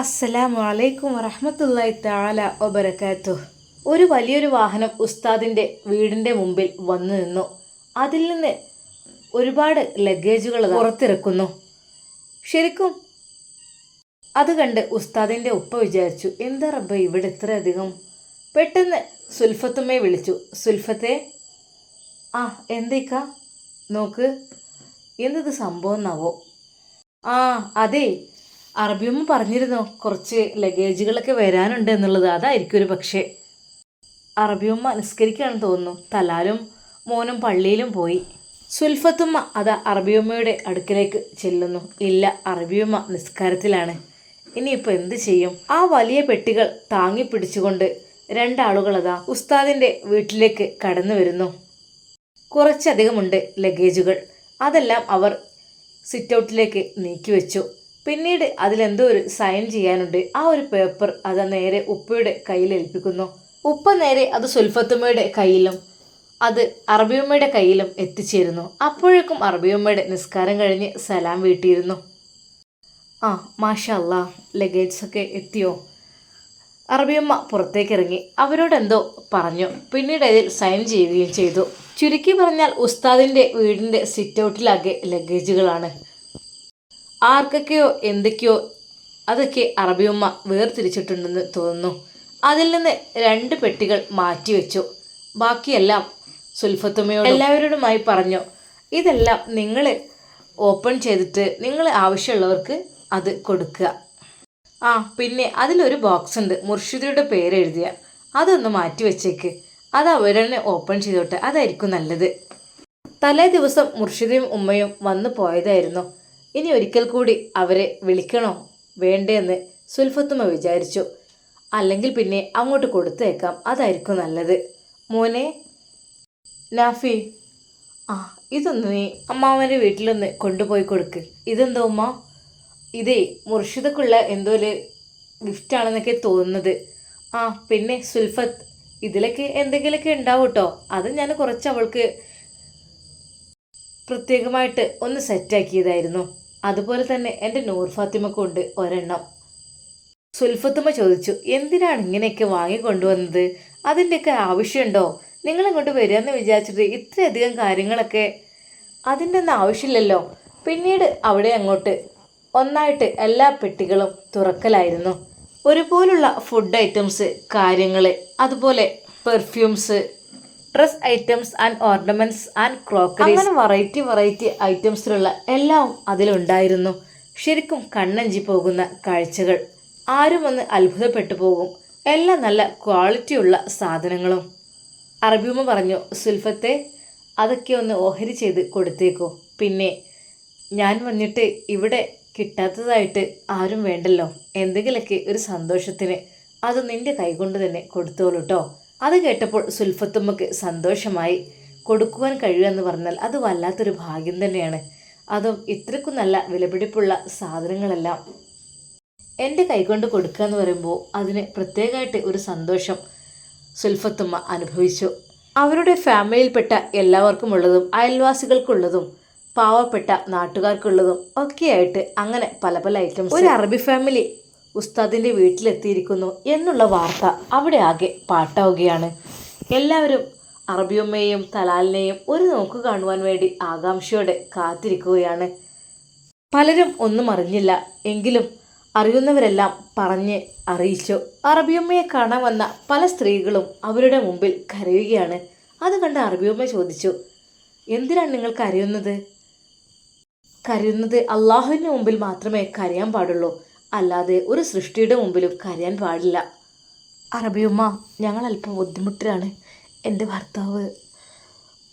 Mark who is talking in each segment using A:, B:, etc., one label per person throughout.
A: അസ്സലാമു അലൈക്കും വറഹമത്തല്ലായി താല ഒബരക്കാത്തു ഒരു വലിയൊരു വാഹനം ഉസ്താദിന്റെ വീടിന്റെ മുമ്പിൽ വന്നു നിന്നു. അതിൽ നിന്ന് ഒരുപാട് ലഗേജുകൾ പുറത്തിറക്കുന്നു. ശരിക്കും അത് കണ്ട് ഉസ്താദിന്റെ ഉപ്പ വിചാരിച്ചു എന്താ റബ്ബ ഇവിടെ ഇത്രയധികം പെട്ടെന്ന് സുൽഫത്തുമ്മയെ വിളിച്ചു സുൽഫത്തെ ആ എന്തേക്ക? നോക്ക് എന്തത് സംഭവം എന്നാവോ? ആ അതെ അറബിയമ്മ പറഞ്ഞിരുന്നു? കുറച്ച് ലഗേജുകളൊക്കെ വരാനുണ്ട് എന്നുള്ളത് അതായിരിക്കും ഒരു പക്ഷേ. അറബിയമ്മ നിസ്കരിക്കുകയാണെന്ന് തോന്നുന്നു. തലാലും മോനും പള്ളിയിലും പോയി. സുൽഫത്തുമ്മ അതാ അറബിയമ്മയുടെ അടുക്കലേക്ക് ചെല്ലുന്നു. ഇല്ല അറബിയമ്മ നിസ്കാരത്തിലാണ്. ഇനിയിപ്പോൾ എന്ത് ചെയ്യും? ആ വലിയ പെട്ടികൾ താങ്ങി പിടിച്ചുകൊണ്ട് രണ്ടാളുകൾ അതാ ഉസ്താദിന്റെ വീട്ടിലേക്ക് കടന്നു വരുന്നു. കുറച്ചധികമുണ്ട് ലഗേജുകൾ. അതെല്ലാം അവർ സിറ്റൗട്ടിലേക്ക് നീക്കി വെച്ചു. പിന്നീട് അതിലെന്തോ ഒരു സൈൻ ചെയ്യാനുണ്ട്. ആ ഒരു പേപ്പർ അത് നേരെ ഉപ്പയുടെ കയ്യിൽ ഏൽപ്പിക്കുന്നു. ഉപ്പ നേരെ അത് സുൽഫത്തുമ്മയുടെ കയ്യിലും അത് അറബിയമ്മയുടെ കയ്യിലും എത്തിച്ചേരുന്നു. അപ്പോഴേക്കും അറബിയമ്മയുടെ നിസ്കാരം കഴിഞ്ഞ് സലാം വീട്ടിയിരുന്നു. ആ മാഷാ ലഗേജ്സൊക്കെ എത്തിയോ? അറബിയമ്മ പുറത്തേക്ക് ഇറങ്ങി അവരോടെന്തോ പറഞ്ഞു. പിന്നീട് അതിൽ സൈൻ ചെയ്യുകയും ചെയ്തു. ചുരുക്കി പറഞ്ഞാൽ ഉസ്താദിന്റെ വീടിന്റെ സിറ്റ് ഔട്ടിലാകെ ലഗേജുകളാണ് ആർക്കൊക്കെയോ എന്തൊക്കെയോ അതൊക്കെ അറബിയമ്മ വേർതിരിച്ചിട്ടുണ്ടെന്ന് തോന്നുന്നു. അതിൽ നിന്ന് രണ്ട് പെട്ടികൾ മാറ്റിവെച്ചു. ബാക്കിയെല്ലാം സുൽഫത്തുമ്മയോട് എല്ലാവരോടുമായി പറഞ്ഞു ഇതെല്ലാം നിങ്ങൾ ഓപ്പൺ ചെയ്തിട്ട് നിങ്ങൾ ആവശ്യമുള്ളവർക്ക് അത് കൊടുക്കുക. ആ പിന്നെ അതിലൊരു ബോക്സ് ഉണ്ട് മുർഷിദയുടെ പേര് എഴുതിയ അതൊന്ന് മാറ്റി വെച്ചേക്ക് അത് അവരെന്നെ ഓപ്പൺ ചെയ്തോട്ടെ. അതായിരിക്കും നല്ലത്. തലേ ദിവസം മുർഷിദയും ഉമ്മയും വന്നു പോയതായിരുന്നു. ഇനി ഒരിക്കൽ കൂടി അവരെ വിളിക്കണോ? വേണ്ടേന്ന് സുൽഫത്തുമ്മ വിചാരിച്ചു. അല്ലെങ്കിൽ പിന്നെ അങ്ങോട്ട് കൊടുത്തേക്കാം. അതായിരിക്കും നല്ലത്. മോനെ. നാഫി. ആ ഇതൊന്ന് നീ അമ്മാവന്റെ വീട്ടിലൊന്ന് കൊണ്ടുപോയി കൊടുക്ക്. ഇതെന്തോ ഉമ്മ? ഇതേ മുർഷിദക്കുള്ള എന്തോ ഒരു ഗിഫ്റ്റാണെന്നൊക്കെ തോന്നുന്നത്. ആ പിന്നെ സുൽഫത്ത്. ഇതിലൊക്കെ എന്തെങ്കിലുമൊക്കെ ഉണ്ടാവും കേട്ടോ. അത് ഞാൻ കുറച്ച് അവൾക്ക് പ്രത്യേകമായിട്ട് ഒന്ന് സെറ്റാക്കിയതായിരുന്നു അതുപോലെ തന്നെ എന്റെ നൂർ ഫാത്തിമക്കുണ്ട് ഒരെണ്ണം. സുൽഫത്തുമ്മ ചോദിച്ചു എന്തിനാണ് ഇങ്ങനെയൊക്കെ വാങ്ങിക്കൊണ്ടുവന്നത്? അതിന്റെയൊക്കെ ആവശ്യമുണ്ടോ? നിങ്ങളിങ്ങോട്ട് വരികയെന്ന് വിചാരിച്ചിട്ട് ഇത്രയധികം കാര്യങ്ങളൊക്കെ അതിന്റെ ഒന്നും ആവശ്യമില്ലല്ലോ. പിന്നീട് അവിടെ അങ്ങോട്ട് ഒന്നായിട്ട് എല്ലാ പെട്ടികളും തുറക്കലായിരുന്നു. ഒരുപോലുള്ള ഫുഡ് ഐറ്റംസ് കാര്യങ്ങൾ അതുപോലെ perfumes dress items and ornaments and crockery അങ്ങനെ വെറൈറ്റി വെറൈറ്റി ഐറ്റംസിലുള്ള എല്ലാം അതിലുണ്ടായിരുന്നു. ശരിക്കും കണ്ണഞ്ചി പോകുന്ന കാഴ്ചകൾ. ആരും ഒന്ന് അത്ഭുതപ്പെട്ടു പോകും. എല്ലാം നല്ല ക്വാളിറ്റിയുള്ള സാധനങ്ങളും. അറബിയുമ പറഞ്ഞു സുൽഫത്തെ അതൊക്കെ ഒന്ന് ഓഹരി ചെയ്ത് കൊടുത്തേക്കോ. പിന്നെ ഞാൻ വന്നിട്ട് ഇവിടെ കിട്ടാത്തതായിട്ട് ആരും വേണ്ടല്ലോ. എന്തെങ്കിലുമൊക്കെ ഒരു സന്തോഷത്തിന് അത് നിന്റെ കൈകൊണ്ട് തന്നെ കൊടുത്തോളൂ കേട്ടോ അത് കേട്ടപ്പോൾ സുൽഫത്തുമ്മക്ക് സന്തോഷമായി. കൊടുക്കുവാൻ കഴിയുമെന്ന് പറഞ്ഞാൽ അത് വല്ലാത്തൊരു ഭാഗ്യം തന്നെയാണ്. അതും ഇത്രക്കും നല്ല വിലപിടിപ്പുള്ള സാധനങ്ങളെല്ലാം. എന്റെ കൈകൊണ്ട് കൊടുക്കുക എന്ന് പറയുമ്പോൾ അതിന് പ്രത്യേകമായിട്ട് ഒരു സന്തോഷം സുൽഫത്തുമ്മ അനുഭവിച്ചു. അവരുടെ ഫാമിലിയിൽപ്പെട്ട എല്ലാവർക്കും ഉള്ളതും അയൽവാസികൾക്കുള്ളതും പാവപ്പെട്ട നാട്ടുകാർക്കുള്ളതും ഒക്കെയായിട്ട് അങ്ങനെ പല പല ഐറ്റംസ് ഒരു അറബി ഫാമിലി ഉസ്താദിന്റെ വീട്ടിലെത്തിയിരിക്കുന്നു എന്നുള്ള വാർത്ത അവിടെ ആകെ പാട്ടാവുകയാണ്. എല്ലാവരും അറബിയമ്മയെയും തലാലിനെയും ഒരു നോക്ക് കാണുവാൻ വേണ്ടി ആകാംക്ഷയോടെ കാത്തിരിക്കുകയാണ്. പലരും ഒന്നും അറിഞ്ഞില്ല. എങ്കിലും അറിയുന്നവരെല്ലാം പറഞ്ഞ് അറിയിച്ചു. അറബിയമ്മയെ കാണാൻ വന്ന പല സ്ത്രീകളും അവരുടെ മുമ്പിൽ കരയുകയാണ്. അത് കണ്ട് അറബിയമ്മ ചോദിച്ചു എന്തിനാണ് നിങ്ങൾ കരയുന്നത് കരയുന്നത് അള്ളാഹുവിന്റെ മുമ്പിൽ മാത്രമേ കരയാൻ പാടുള്ളൂ. അല്ലാതെ ഒരു സൃഷ്ടിയുടെ മുമ്പിലും കരയാൻ പാടില്ല. അറബിയമ്മ ഞങ്ങൾ അല്പം ബുദ്ധിമുട്ടിലാണ്. എന്റെ ഭർത്താവ്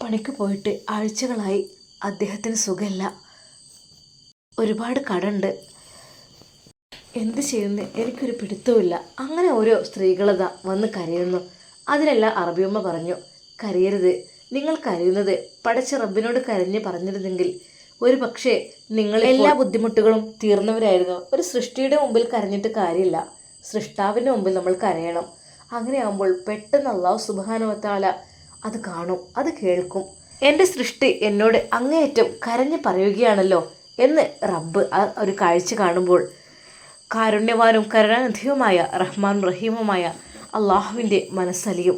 A: പണിക്ക് പോയിട്ട് ആഴ്ചകളായി അദ്ദേഹത്തിന് സുഖമില്ല. ഒരുപാട് കടണ്ട്. എന്ത് ചെയ്യുന്നു? എനിക്കൊരു പിടുത്തവുമില്ല. അങ്ങനെ ഓരോ സ്ത്രീകളതാ വന്ന് കരയുന്നു. അതിനെല്ലാം അറബിയമ്മ പറഞ്ഞു. കരയരുത്. നിങ്ങൾ കരയുന്നത് പടച്ച റബ്ബിനോട് കരഞ്ഞ് പറഞ്ഞിരുന്നെങ്കിൽ ഒരു പക്ഷേ നിങ്ങൾ എല്ലാ ബുദ്ധിമുട്ടുകളും തീർന്നവരായിരുന്നു. ഒരു സൃഷ്ടിയുടെ മുമ്പിൽ കരഞ്ഞിട്ട് കാര്യമില്ല. സൃഷ്ടാവിന്റെ മുമ്പിൽ നമ്മൾ കരയണം. അങ്ങനെയാകുമ്പോൾ പെട്ടെന്ന് അള്ളാഹു സുബാനുവത്താല അത് കാണും അത് കേൾക്കും. എന്റെ സൃഷ്ടി എന്നോട് അങ്ങേയറ്റം കരഞ്ഞു പറയുകയാണല്ലോ എന്ന് റബ്ബ് ആ ഒരു കാഴ്ച കാണുമ്പോൾ കാരുണ്യവാനും കരുണാനിധിയുമായ റഹ്മാൻ റഹീമുമായ അള്ളാഹുവിന്റെ മനസ്സലിയും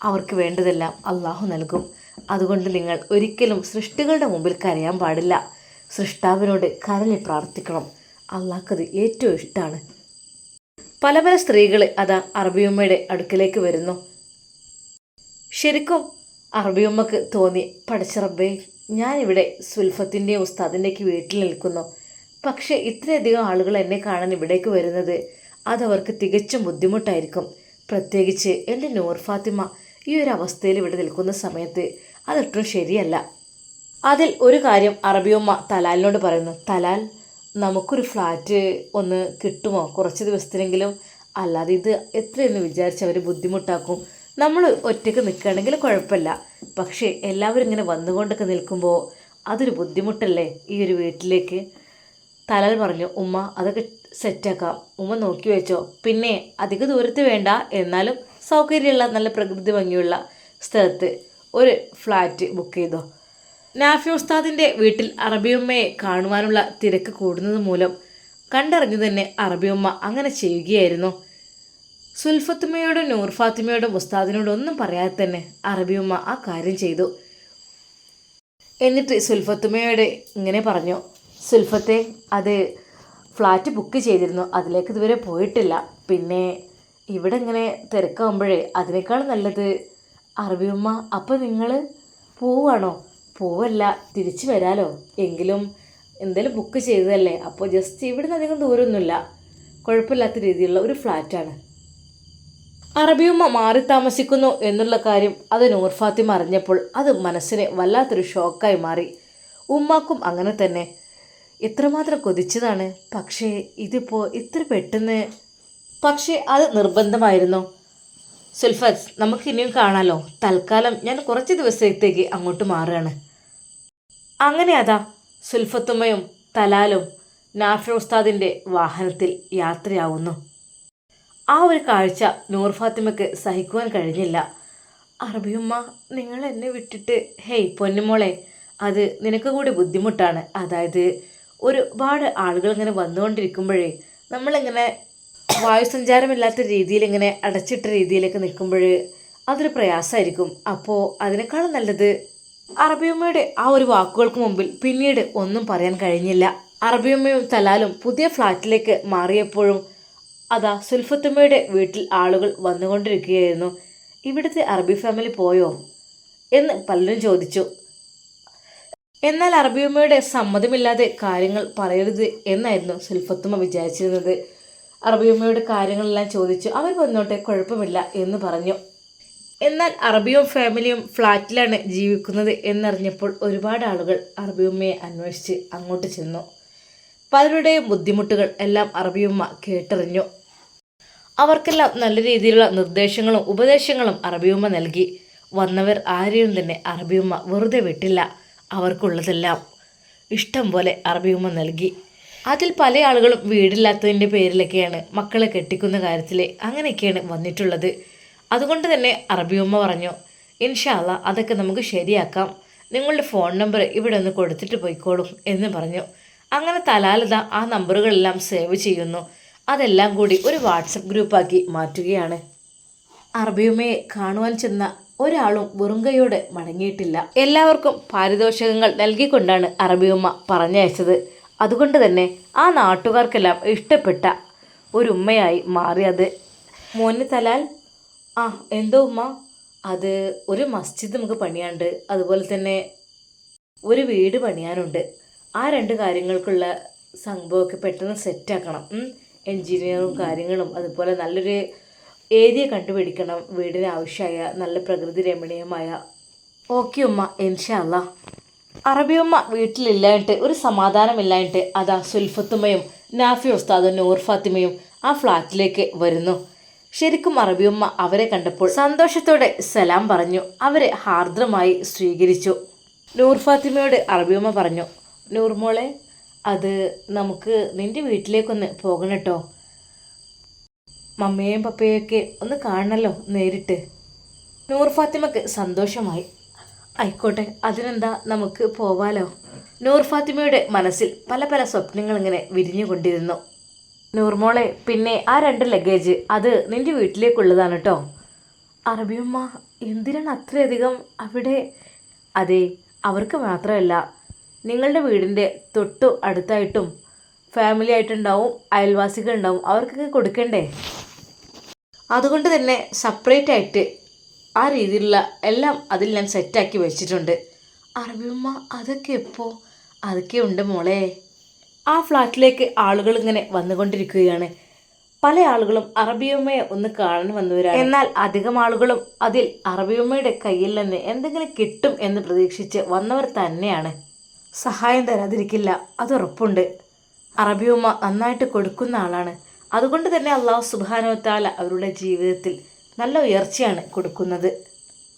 A: അവർക്ക് വേണ്ടതെല്ലാം അള്ളാഹു നൽകും. അതുകൊണ്ട് നിങ്ങൾ ഒരിക്കലും സൃഷ്ടികളുടെ മുമ്പിൽ കരയാൻ പാടില്ല. സൃഷ്ടാവിനോട് കരഞ്ഞ് പ്രാർത്ഥിക്കണം. അള്ളാഹ്ക്കത് ഏറ്റവും ഇഷ്ടമാണ് പല പല സ്ത്രീകൾ അതാ അറബിയമ്മയുടെ അടുക്കലേക്ക് വരുന്നു. ശരിക്കും അറബിയമ്മക്ക് തോന്നി പഠിച്ചറബേ ഞാനിവിടെ സുൽഫത്തിന്റെ ഉസ്താദിന്റെയൊക്കെ വീട്ടിൽ നിൽക്കുന്നു. പക്ഷേ ഇത്രയധികം ആളുകൾ എന്നെ കാണാൻ ഇവിടേക്ക് വരുന്നത് അതവർക്ക് തികച്ചും ബുദ്ധിമുട്ടായിരിക്കും. പ്രത്യേകിച്ച് എന്റെ നൂർ ഫാത്തിമ ഈ ഒരു അവസ്ഥയിൽ ഇവിടെ നിൽക്കുന്ന സമയത്ത് അതൊട്ടും ശരിയല്ല. അതിൽ ഒരു കാര്യം അറബിയമ്മ തലാലിനോട് പറയുന്നു. തലാൽ നമുക്കൊരു ഫ്ലാറ്റ് ഒന്ന് കിട്ടുമോ? കുറച്ച് ദിവസത്തിനെങ്കിലും. അല്ലാതെ ഇത് എത്രയെന്ന് വിചാരിച്ച് അവർ ബുദ്ധിമുട്ടാക്കും. നമ്മൾ ഒറ്റയ്ക്ക് നിൽക്കുകയാണെങ്കിൽ കുഴപ്പമില്ല. പക്ഷേ എല്ലാവരും ഇങ്ങനെ വന്നുകൊണ്ടൊക്കെ നിൽക്കുമ്പോൾ അതൊരു ബുദ്ധിമുട്ടല്ലേ ഈ ഒരു വീട്ടിലേക്ക്? തലാൽ പറഞ്ഞു ഉമ്മ അതൊക്കെ സെറ്റാക്കാം ഉമ്മ നോക്കി വെച്ചോ. പിന്നെ അധിക ദൂരത്ത് വേണ്ട. എന്നാലും സൗകര്യമുള്ള നല്ല പ്രകൃതി ഭംഗിയുള്ള സ്ഥലത്ത് ഒരു ഫ്ലാറ്റ് ബുക്ക് ചെയ്തോ? നാഫി ഉസ്താദിന്റെ വീട്ടിൽ അറബിയമ്മയെ കാണുവാനുള്ള തിരക്ക് കൂടുന്നത് മൂലം കണ്ടറിഞ്ഞു തന്നെ അറബിയമ്മ അങ്ങനെ ചെയ്യുകയായിരുന്നു. സുൽഫത്തുമ്മയോടും നൂർ ഫാത്തിമയോടും ഉസ്താദിനോടും ഒന്നും പറയാതെ തന്നെ അറബിയമ്മ ആ കാര്യം ചെയ്തു. എന്നിട്ട് സുൽഫത്തുമ്മയോട് ഇങ്ങനെ പറഞ്ഞു സുൽഫത്തെ അത് ഫ്ലാറ്റ് ബുക്ക് ചെയ്തിരുന്നു അതിലേക്ക് ഇതുവരെ പോയിട്ടില്ല. പിന്നെ ഇവിടെ ഇങ്ങനെ തിരക്കാവുമ്പോഴേ അതിനേക്കാൾ നല്ലത് അറബിയമ്മ അപ്പോൾ നിങ്ങൾ പോവാണോ? പോവല്ല തിരിച്ചു വരാലോ? എങ്കിലും എന്തായാലും ബുക്ക് ചെയ്തതല്ലേ? അപ്പോൾ ജസ്റ്റ് ഇവിടുന്ന് അധികം ദൂരമൊന്നുമില്ല കുഴപ്പമില്ലാത്ത രീതിയിലുള്ള ഒരു ഫ്ലാറ്റാണ് അറബിയുമ്മ മാറി താമസിക്കുന്നു എന്നുള്ള കാര്യം അത് നൂർ ഫാത്തിമ അറിഞ്ഞപ്പോൾ അത് മനസ്സിന് വല്ലാത്തൊരു ഷോക്കായി മാറി. ഉമ്മാക്കും അങ്ങനെ തന്നെ. എത്രമാത്രം കൊതിച്ചതാണ്. പക്ഷേ ഇതിപ്പോൾ ഇത്ര പെട്ടെന്ന് പക്ഷേ അത് നിർബന്ധമായിരുന്നു. സുൽഫത്ത് നമുക്ക് ഇനിയും കാണാലോ. തൽക്കാലം ഞാൻ കുറച്ച് ദിവസത്തേക്ക് അങ്ങോട്ട് മാറുകയാണ്. അങ്ങനെ അതാ സുൽഫത്തുമ്മയും തലാലും നാഫി ഉസ്താദിന്റെ വാഹനത്തിൽ യാത്രയാവുന്നു. ആ ഒരു കാഴ്ച നൂർ ഫാത്തിമയ്ക്ക് സഹിക്കുവാൻ കഴിഞ്ഞില്ല. അറബിയുമ്മ നിങ്ങൾ എന്നെ വിട്ടിട്ട് ഹേയ് പൊന്നുമോളെ അത് നിനക്ക് കൂടി ബുദ്ധിമുട്ടാണ്. അതായത് ഒരുപാട് ആളുകൾ ഇങ്ങനെ വന്നുകൊണ്ടിരിക്കുമ്പോഴേ നമ്മളിങ്ങനെ വായുസഞ്ചാരമില്ലാത്ത രീതിയിൽ ഇങ്ങനെ അടച്ചിട്ട രീതിയിലൊക്കെ നിൽക്കുമ്പോൾ അതൊരു പ്രയാസമായിരിക്കും. അപ്പോൾ അതിനേക്കാളും നല്ലത് അറബിയമ്മയുടെ ആ ഒരു വാക്കുകൾക്ക് മുമ്പിൽ പിന്നീട് ഒന്നും പറയാൻ കഴിഞ്ഞില്ല. അറബിയമ്മയും തലാലും പുതിയ ഫ്ലാറ്റിലേക്ക് മാറിയപ്പോഴും അതാ സുൽഫത്തുമ്മയുടെ വീട്ടിൽ ആളുകൾ വന്നുകൊണ്ടിരിക്കുകയായിരുന്നു. ഇവിടുത്തെ അറബി ഫാമിലി പോയോ? എന്ന് പലരും ചോദിച്ചു. എന്നാൽ അറബിയമ്മയുടെ സമ്മതമില്ലാതെ കാര്യങ്ങൾ പറയരുത് എന്നായിരുന്നു സുൽഫത്തുമ്മ വിചാരിച്ചിരുന്നത്. അറബിയമ്മയുടെ കാര്യങ്ങളെല്ലാം ചോദിച്ചു. അവർ വന്നോട്ടെ കുഴപ്പമില്ല എന്ന് പറഞ്ഞു. എന്നാൽ അറബിയും ഫാമിലിയും ഫ്ലാറ്റിലാണ് ജീവിക്കുന്നത് എന്നറിഞ്ഞപ്പോൾ ഒരുപാട് ആളുകൾ അറബിയമ്മയെ അന്വേഷിച്ച് അങ്ങോട്ട് ചെന്നു. പലരുടെയും ബുദ്ധിമുട്ടുകൾ എല്ലാം അറബിയമ്മ കേട്ടറിഞ്ഞു. അവർക്കെല്ലാം നല്ല രീതിയിലുള്ള നിർദ്ദേശങ്ങളും ഉപദേശങ്ങളും അറബിയമ്മ നൽകി. വന്നവർ ആരെയും തന്നെ അറബിയമ്മ വെറുതെ വിട്ടില്ല. അവർക്കുള്ളതെല്ലാം ഇഷ്ടം പോലെ അറബിയമ്മ നൽകി. അതിൽ പല ആളുകളും വീടില്ലാത്തതിന്റെ പേരിലൊക്കെയാണ് മക്കളെ കെട്ടിക്കുന്ന കാര്യത്തിൽ അങ്ങനെയൊക്കെയാണ് വന്നിട്ടുള്ളത്. അതുകൊണ്ട് തന്നെ അറബിയമ്മ പറഞ്ഞു ഇൻഷാല്ല അതൊക്കെ നമുക്ക് ശരിയാക്കാം. നിങ്ങളുടെ ഫോൺ നമ്പർ ഇവിടെ ഒന്ന് കൊടുത്തിട്ട് പോയിക്കോളും എന്ന് പറഞ്ഞു. അങ്ങനെ തലാലത ആ നമ്പറുകളെല്ലാം സേവ് ചെയ്യുന്നു. അതെല്ലാം കൂടി ഒരു വാട്സപ്പ് ഗ്രൂപ്പാക്കി മാറ്റുകയാണ്. അറബിയമ്മയെ കാണുവാൻ ചെന്ന ഒരാളും വെറുങ്കയോടെ മടങ്ങിയിട്ടില്ല. എല്ലാവർക്കും പാരിതോഷികങ്ങൾ നൽകിക്കൊണ്ടാണ് അറബിയമ്മ പറഞ്ഞയച്ചത്. അതുകൊണ്ട് തന്നെ ആ നാട്ടുകാർക്കെല്ലാം ഇഷ്ടപ്പെട്ട ഒരു ഉമ്മയായി മാറി അത്. മോന് തലാൽ? ആ എന്തോ ഉമ്മ? അത് ഒരു മസ്ജിദ് നമുക്ക് പണിയാണ്ട് അതുപോലെ തന്നെ ഒരു വീട് പണിയാനുണ്ട്. ആ രണ്ട് കാര്യങ്ങൾക്കുള്ള സംഭവമൊക്കെ പെട്ടെന്ന് സെറ്റാക്കണം. എൻജിനീയറും കാര്യങ്ങളും അതുപോലെ നല്ലൊരു ഏരിയ കണ്ടുപിടിക്കണം. വീടിന് ആവശ്യമായ നല്ല പ്രകൃതി രമണീയമായ. ഓക്കെ ഉമ്മ ഇൻഷാല്ല അറബിയമ്മ വീട്ടിലില്ലായിട്ട് ഒരു സമാധാനമില്ലായിട്ട് അതാ സുൽഫത്തുമ്മയും നാഫി ഉസ്താദും നൂർ ഫാത്തിമയും ആ ഫ്ലാറ്റിലേക്ക് വരുന്നു. ശരിക്കും അറബിയമ്മ അവരെ കണ്ടപ്പോൾ സന്തോഷത്തോടെ സലാം പറഞ്ഞു. അവരെ ഹാർദ്രമായി സ്വീകരിച്ചു. നൂർ ഫാത്തിമയോട് അറബിയമ്മ പറഞ്ഞു നൂർ മോളെ അത് നമുക്ക് നിന്റെ വീട്ടിലേക്കൊന്ന് പോകണം കേട്ടോ മമ്മയെയും പപ്പയൊക്കെ ഒന്ന് കാണണമല്ലോ നേരിട്ട്. നൂർ ഫാത്തിമക്ക് സന്തോഷമായി. ആയിക്കോട്ടെ അതിനെന്താ നമുക്ക് പോവാലോ? നൂർ ഫാത്തിമയുടെ മനസ്സിൽ പല പല സ്വപ്നങ്ങൾ ഇങ്ങനെ വിരിഞ്ഞുകൊണ്ടിരുന്നു നൂർമോളെ പിന്നെ ആ രണ്ട് ലഗേജ് അത് നിന്റെ വീട്ടിലേക്കുള്ളതാണ് കേട്ടോ അറബിയമ്മ എന്തിനാണ് അത്രയധികം അവിടെ? അതെ അവർക്ക് മാത്രമല്ല നിങ്ങളുടെ വീടിന്റെ തൊട്ടു അടുത്തായിട്ടും ഫാമിലി ആയിട്ടുണ്ടാവും അയൽവാസികൾ ഉണ്ടാവും അവർക്കൊക്കെ കൊടുക്കണ്ടേ? അതുകൊണ്ട് തന്നെ സെപ്പറേറ്റ് ആയിട്ട് ആ രീതിയിലുള്ള എല്ലാം അതിൽ ഞാൻ സെറ്റാക്കി വെച്ചിട്ടുണ്ട്. അറബിയമ്മ അതൊക്കെ എപ്പോൾ അതൊക്കെ ഉണ്ട് മോളെ. ആ ഫ്ലാറ്റിലേക്ക് ആളുകൾ ഇങ്ങനെ വന്നുകൊണ്ടിരിക്കുകയാണ്. പല ആളുകളും അറബിയമ്മയെ ഒന്ന് കാണാൻ വന്നവരാണ്. എന്നാൽ അധികം ആളുകളും അതിൽ അറബിയമ്മയുടെ കയ്യിൽ നിന്ന് എന്തെങ്കിലും കിട്ടും എന്ന് പ്രതീക്ഷിച്ച് വന്നവർ തന്നെയാണ്. സഹായം തരാതിരിക്കില്ല അത് ഉറപ്പുണ്ട്. അറബിയമ്മ നന്നായിട്ട് കൊടുക്കുന്ന ആളാണ്. അതുകൊണ്ട് തന്നെ അള്ളാഹു സുബാനോത്താല താല അവരുടെ ജീവിതത്തിൽ നല്ല ഉയർച്ചയാണ് കൊടുക്കുന്നത്.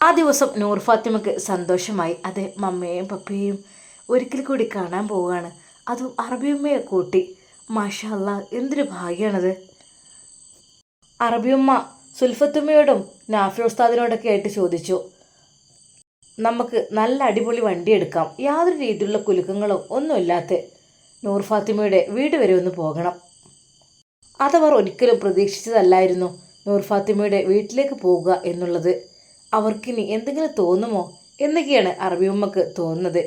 A: ആ ദിവസം നൂർ ഫാത്തിമക്ക് സന്തോഷമായി. അതെ മമ്മയും പപ്പയും ഒരിക്കൽ കൂടി കാണാൻ പോവുകയാണ്. അതും അറബിയമ്മയെ കൂട്ടി. മാഷല്ല എന്തൊരു ഭാഗ്യമാണത് അറബിയമ്മ സുൽഫത്തുമ്മയോടും നാഫി ഉസ്താദിനോടൊക്കെ ആയിട്ട് ചോദിച്ചു നമുക്ക് നല്ല അടിപൊളി വണ്ടി എടുക്കാം. യാതൊരു രീതിയിലുള്ള കുലുക്കങ്ങളും ഒന്നുമില്ലാത്ത നൂർ ഫാത്തിമയുടെ വീട് വരെ ഒന്ന് പോകണം. അതവർ ഒരിക്കലും പ്രതീക്ഷിച്ചതല്ലായിരുന്നു. നൂർ ഫാത്തിമയുടെ വീട്ടിലേക്ക് പോകുക എന്നുള്ളത് അവർക്കിനി എന്തെങ്കിലും തോന്നുമോ എന്നൊക്കെയാണ് അറബിയമ്മക്ക് തോന്നുന്നത്.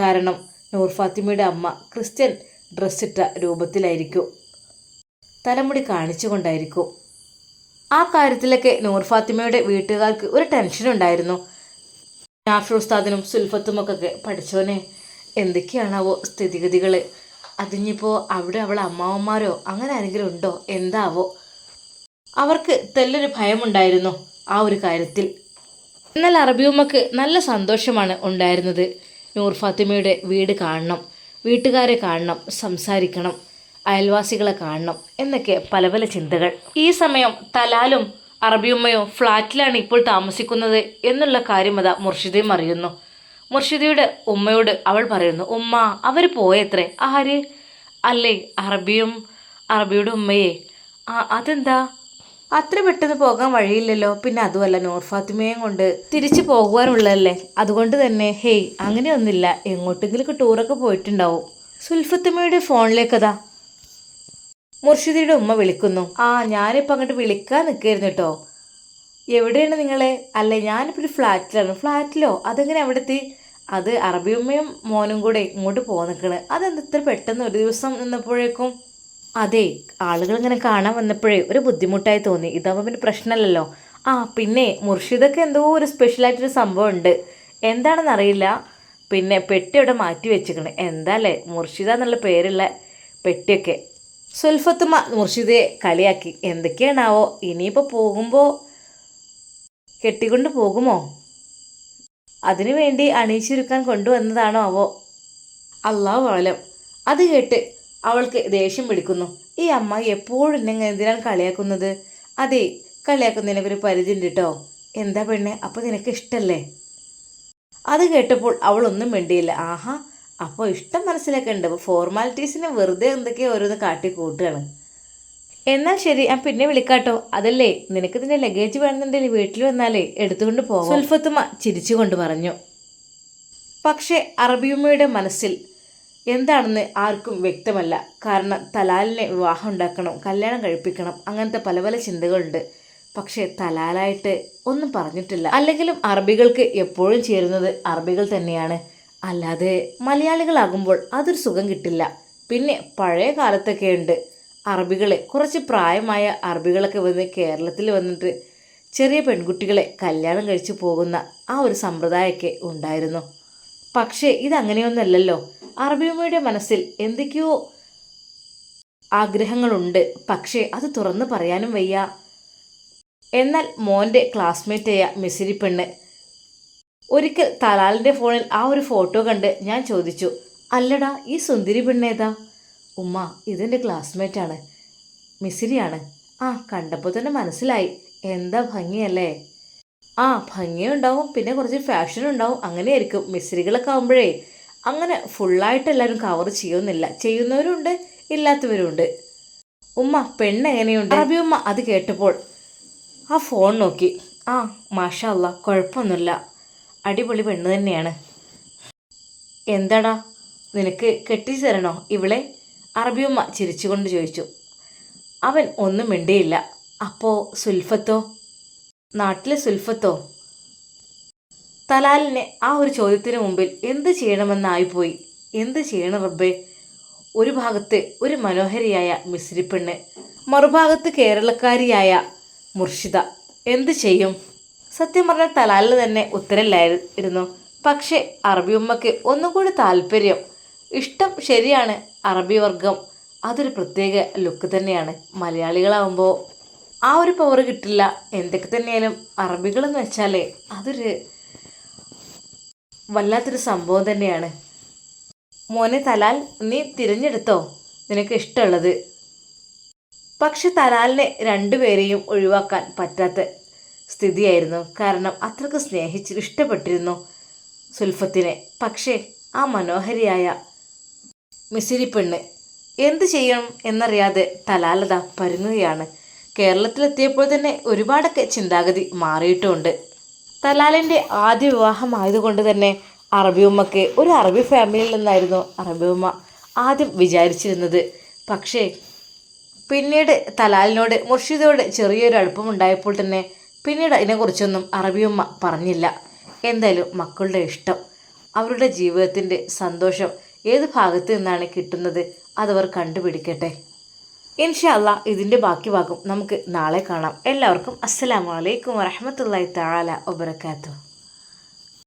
A: കാരണം നൂർ ഫാത്തിമയുടെ അമ്മ ക്രിസ്ത്യൻ ഡ്രസ്സിട്ട രൂപത്തിലായിരിക്കും. തലമുടി കാണിച്ചുകൊണ്ടായിരിക്കും. ആ കാര്യത്തിലൊക്കെ നൂർ ഫാത്തിമയുടെ വീട്ടുകാർക്ക് ഒരു ടെൻഷൻ ഉണ്ടായിരുന്നു. നാഫി ഉസ്താദിനും സുൽഫത്തുമൊക്കെ പഠിച്ചോനെ എന്തൊക്കെയാണാവോ സ്ഥിതിഗതികൾ അതിഞ്ഞിപ്പോൾ അവിടെ അവളെ അമ്മാവന്മാരോ അങ്ങനെ ആരെങ്കിലും ഉണ്ടോ? എന്താവോ? അവർക്ക് തെല്ലൊരു ഭയമുണ്ടായിരുന്നു ആ ഒരു കാര്യത്തിൽ. എന്നാൽ അറബിയുമ്മക്ക് നല്ല സന്തോഷമാണ് ഉണ്ടായിരുന്നത്. നൂർ ഫാത്തിമയുടെ വീട് കാണണം വീട്ടുകാരെ കാണണം സംസാരിക്കണം അയൽവാസികളെ കാണണം എന്നൊക്കെ പല പല ചിന്തകൾ. ഈ സമയം തലാലും അറബിയുമ്മയോ ഫ്ലാറ്റിലാണ് ഇപ്പോൾ താമസിക്കുന്നത് എന്നുള്ള കാര്യം അതാ മുർഷിദയും അറിയുന്നു. മുർഷിദയുടെ ഉമ്മയോട് അവൾ പറയുന്നു ഉമ്മ അവർ പോയത്രേ. ആര്? അല്ലേ? അറബിയും അറബിയുടെ ഉമ്മയെ. ആ അതെന്താ? അത്ര പെട്ടെന്ന് പോകാൻ വഴിയില്ലല്ലോ. പിന്നെ അതുമല്ല നൂർ ഫാത്തിമയും കൊണ്ട് തിരിച്ചു പോകുവാനുള്ളതല്ലേ? അതുകൊണ്ട് തന്നെ ഹേയ് അങ്ങനെയൊന്നുമില്ല. എങ്ങോട്ടെങ്കിലും ടൂറൊക്കെ പോയിട്ടുണ്ടാവും. സുൽഫത്തിമ്മയുടെ ഫോണിലേക്കതാ മുർഷിദിയുടെ ഉമ്മ വിളിക്കുന്നു. ആ ഞാനിപ്പോൾ അങ്ങോട്ട് വിളിക്കാൻ നിൽക്കായിരുന്നു കേട്ടോ. എവിടെയാണ് നിങ്ങളെ? അല്ലേ ഞാനിപ്പോൾ ഒരു ഫ്ലാറ്റിലാണ്. ഫ്ലാറ്റിലോ? അതെങ്ങനെ അവിടെ എത്തി അത് അറബിയമ്മയും മോനും കൂടെ ഇങ്ങോട്ട് അതെന്താ അതെന്ത് ഇത്ര പെട്ടെന്ന് ഒരു ദിവസം നിന്നപ്പോഴേക്കും? അതെ ആളുകൾ ഇങ്ങനെ കാണാൻ വന്നപ്പോഴേ ഒരു ബുദ്ധിമുട്ടായി തോന്നി. ഇതാവുമ്പോൾ പിന്നെ പ്രശ്നമല്ലല്ലോ. ആ പിന്നെ മുർഷിദൊക്കെ എന്തോ ഒരു സ്പെഷ്യലായിട്ടൊരു സംഭവം ഉണ്ട് എന്താണെന്നറിയില്ല പിന്നെ പെട്ടി അവിടെ മാറ്റി വെച്ചിക്കണ് എന്താല്ലേ? മുർഷിദ എന്നുള്ള പേരുള്ള പെട്ടിയൊക്കെ. സുൽഫത്തുമ മുർഷിദയെ കളിയാക്കി. എന്തൊക്കെയാണാവോ? ഇനിയിപ്പോൾ പോകുമ്പോൾ കെട്ടിക്കൊണ്ട് പോകുമോ? അതിനു വേണ്ടി അണിയിച്ചൊരുക്കാൻ കൊണ്ടുവന്നതാണോ അവോ അള്ളാഹു ആലം അത് കേട്ട് അവൾക്ക് ദേഷ്യം പിടിക്കുന്നു. ഈ അമ്മ എപ്പോഴും നിങ്ങൾ എന്തിനാണ് കളിയാക്കുന്നത്? അതെ കളിയാക്കുന്നതിനൊക്കെ ഒരു പരിധി ഉണ്ട് കേട്ടോ. എന്താ പെണ്ണെ അപ്പോൾ നിനക്ക് ഇഷ്ടല്ലേ? അത് കേട്ടപ്പോൾ അവളൊന്നും മിണ്ടിയില്ല. ആഹാ അപ്പോൾ ഇഷ്ടം മനസ്സിലൊക്കെ ഉണ്ട് അപ്പോൾ ഫോർമാലിറ്റീസിന് വെറുതെ എന്തൊക്കെയോ ഓരോന്ന് കാട്ടി കൂട്ടുകയാണ് എന്നാൽ ശരി ഞാൻ പിന്നെ വിളിക്കാട്ടോ. അതല്ലേ നിനക്ക് ഇതിന്റെ ലഗേജ് വേണമെന്നുണ്ടെങ്കിൽ വീട്ടിൽ വന്നാലേ എടുത്തുകൊണ്ട് പോകാം സുൽഫത്തുമ ചിരിച്ചുകൊണ്ട് പറഞ്ഞു. പക്ഷേ അറബിയുമ്മയുടെ മനസ്സിൽ എന്താണെന്ന് ആർക്കും വ്യക്തമല്ല. കാരണം തലാലിനെ വിവാഹം ഉണ്ടാക്കണം കല്യാണം കഴിപ്പിക്കണം അങ്ങനത്തെ പല പല ചിന്തകളുണ്ട്. പക്ഷേ തലാലായിട്ട് ഒന്നും പറഞ്ഞിട്ടില്ല. അല്ലെങ്കിലും അറബികൾക്ക് എപ്പോഴും ചേരുന്നത് അറബികൾ തന്നെയാണ്. അല്ലാതെ മലയാളികളാകുമ്പോൾ അതൊരു സുഖം കിട്ടില്ല. പിന്നെ പഴയ കാലത്തൊക്കെ ഉണ്ട്. അറബികളെ കുറച്ച് പ്രായമായ അറബികളൊക്കെ വന്ന് കേരളത്തിൽ വന്നിട്ട് ചെറിയ പെൺകുട്ടികളെ കല്യാണം കഴിച്ചു പോകുന്ന ആ ഒരു സമ്പ്രദായമൊക്കെ ഉണ്ടായിരുന്നു. പക്ഷേ ഇതങ്ങനെയൊന്നല്ലല്ലോ. അറബിയമ്മയുടെ മനസ്സിൽ എന്തൊക്കെയോ ആഗ്രഹങ്ങളുണ്ട്. പക്ഷേ അത് തുറന്നു പറയാനും വയ്യ. എന്നാൽ മോന്റെ ക്ലാസ്മേറ്റായ മിസിരി പെണ്ണ്. ഒരിക്കൽ തലാലിന്റെ ഫോണിൽ ആ ഒരു ഫോട്ടോ കണ്ട് ഞാൻ ചോദിച്ചു അല്ലടാ ഈ സുന്ദരി പെണ്ണേതാ ഉമ്മ ഇതെന്റെ ക്ലാസ്മേറ്റാണ്. മിസിരിയാണ്. ആ കണ്ടപ്പോൾ തന്നെ മനസ്സിലായി. എന്താ ഭംഗിയല്ലേ? ആ ഭംഗിയുണ്ടാവും. പിന്നെ കുറച്ച് ഫാഷൻ ഉണ്ടാവും അങ്ങനെയായിരിക്കും. മിസ്രികളൊക്കെ ആകുമ്പോഴേ അങ്ങനെ ഫുള്ളായിട്ട് എല്ലാവരും കവർ ചെയ്യുന്നില്ല. ചെയ്യുന്നവരുണ്ട് ഇല്ലാത്തവരുണ്ട്. ഉമ്മ പെണ്ണ് എങ്ങനെയുണ്ട്? അറബി ഉമ്മ അത് കേട്ടപ്പോൾ ആ ഫോൺ നോക്കി. ആ മാഷാ അല്ല കുഴപ്പമൊന്നുമില്ല. അടിപൊളി പെണ്ണ് തന്നെയാണ്. എന്താടാ നിനക്ക് കെട്ടിച്ചു തരണോ? ഇവളെ അറബിയമ്മ ചിരിച്ചുകൊണ്ട് ചോദിച്ചു. അവൻ ഒന്നും മിണ്ടിയില്ല. അപ്പോൾ സുൽഫത്തോ? നാട്ടിലെ സുൽഫത്തോ? തലാലിനെ ആ ഒരു ചോദ്യത്തിന് മുമ്പിൽ എന്ത് ചെയ്യണമെന്നായിപ്പോയി. എന്ത് ചെയ്യണം റബ്ബേ? ഒരു ഭാഗത്ത് ഒരു മനോഹരിയായ മിശ്രിപ്പെണ്ണ് മറുഭാഗത്ത് കേരളക്കാരിയായ മുർഷിദ. എന്ത് ചെയ്യും? സത്യം പറഞ്ഞാൽ തലാലിന് തന്നെ ഉത്തരമില്ലായിരുന്നു. പക്ഷേ അറബി ഉമ്മയ്ക്ക് ഒന്നുകൂടി താല്പര്യം. ഇഷ്ടം ശരിയാണ് അറബി വർഗം അതൊരു പ്രത്യേക ലുക്ക് തന്നെയാണ്. മലയാളികളാവുമ്പോൾ ആ ഒരു പവർ കിട്ടില്ല. എന്തൊക്കെ തന്നെയാലും അറബികളെന്ന് വെച്ചാൽ അതൊരു വല്ലാത്തൊരു സംഭവം തന്നെയാണ്. മോനെ തലാൽ നീ തിരഞ്ഞെടുത്തോ? നിനക്ക് ഇഷ്ടമുള്ളത്. പക്ഷെ തലാലിനെ രണ്ടുപേരെയും ഒഴിവാക്കാൻ പറ്റാത്ത സ്ഥിതിയായിരുന്നു. കാരണം അത്രയ്ക്ക് സ്നേഹിച്ച് ഇഷ്ടപ്പെട്ടിരുന്നു സുൽഫത്തിനെ. പക്ഷേ ആ മനോഹരിയായ മിസിരി പെണ്ണ് എന്ത് ചെയ്യണം എന്നറിയാതെ തലാലത പരുങ്ങുകയാണ്. കേരളത്തിലെത്തിയപ്പോൾ തന്നെ ഒരുപാടൊക്കെ ചിന്താഗതി മാറിയിട്ടുമുണ്ട് തലാലിന്റെ ആദ്യ വിവാഹമായതുകൊണ്ട് തന്നെ അറബി ഉമ്മക്ക് ഒരു അറബി ഫാമിലിയിൽ നിന്നായിരുന്നു അറബി ഉമ്മ ആദ്യം വിചാരിച്ചിരുന്നത്. പക്ഷേ പിന്നീട് തലാലിനോട് മുർഷിദോട് ചെറിയൊരു അടുപ്പമുണ്ടായപ്പോൾ തന്നെ പിന്നീട് അതിനെക്കുറിച്ചൊന്നും അറബിയമ്മ പറഞ്ഞില്ല. എന്തായാലും മക്കളുടെ ഇഷ്ടം അവരുടെ ജീവിതത്തിന്റെ സന്തോഷം ഏത് ഭാഗത്ത് നിന്നാണ് കിട്ടുന്നത് അതവർ കണ്ടുപിടിക്കട്ടെ. ഇൻഷല്ല ഇതിന്റെ ബാക്കി ഭാഗം നമുക്ക് നാളെ കാണാം. എല്ലാവർക്കും അസ്സലാമു അലൈക്കും വറഹമത്തല്ലാഹി തആല വബറകാതുഹു.